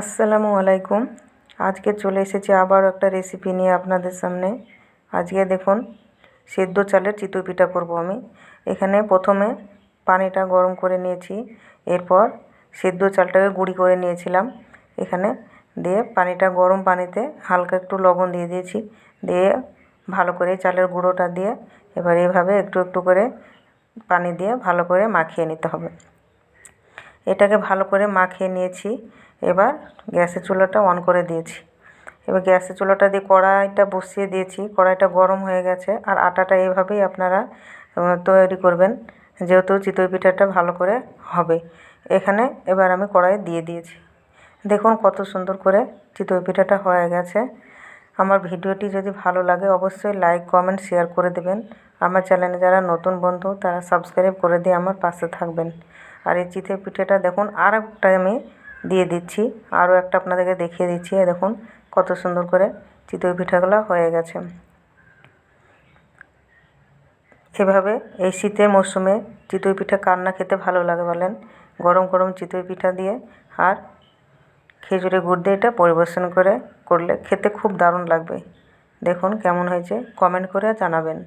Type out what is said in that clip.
আসসালামু আলাইকুম। আজকে চলে এসেছি আবারও একটা রেসিপি নিয়ে আপনাদের সামনে। আজকে দেখুন, সেদ্ধ চালের চিতই পিঠা করব আমি। এখানে প্রথমে পানিটা গরম করে নিয়েছি, এরপর সেদ্ধ চালটাকে গুঁড়ি করে নিয়েছিলাম। এখানে দিয়ে পানিটা, গরম পানিতে হালকা একটু লবণ দিয়ে দিয়েছি। দিয়ে ভালো করে চালের গুঁড়োটা দিয়ে এবার এভাবে একটু একটু করে পানি দিয়ে ভালো করে মাখিয়ে নিতে হবে। এটাকে ভালো করে মাখিয়ে নিয়েছি। এবার গ্যাসের চুলাটা অন করে দিয়েছি। এবার গ্যাসের চুলাটা দিয়ে কড়াইটা বসিয়ে দিয়েছি। কড়াইটা গরম হয়ে গেছে। আর আটাটা এভাবেই আপনারা তৈরি করবেন। যেহেতু চিতই পিঠাটা ভালো করে হবে। এখানে এবার আমি কড়াই দিয়ে দিয়েছি। দেখুন কত সুন্দর করে চিতই পিঠাটা হয়ে গেছে। আমার ভিডিওটি যদি ভালো লাগে অবশ্যই লাইক, কমেন্ট, শেয়ার করে দেবেন। আমার চ্যানেলে যারা নতুন বন্ধু, তারা সাবস্ক্রাইব করে দিয়ে আমার পাশে থাকবেন। আর এই চিতই পিঠাটা দেখুন আর একটা আমি দিয়ে দিচ্ছি। আরও একটা আপনাদেরকে দেখিয়ে দিচ্ছি দেখুন কত সুন্দর করে চিতই পিঠাগুলো হয়ে গেছে। এভাবে এই শীতের মরশুমে চিতই পিঠা কার না খেতে ভালো লাগে বলেন। গরম গরম চিতই পিঠা দিয়ে আর খেজুরে গুড় দিয়ে এটা পরিবেশন করে, করলে খেতে খুব দারুণ লাগবে। দেখুন কেমন হয়েছে কমেন্ট করে জানাবেন।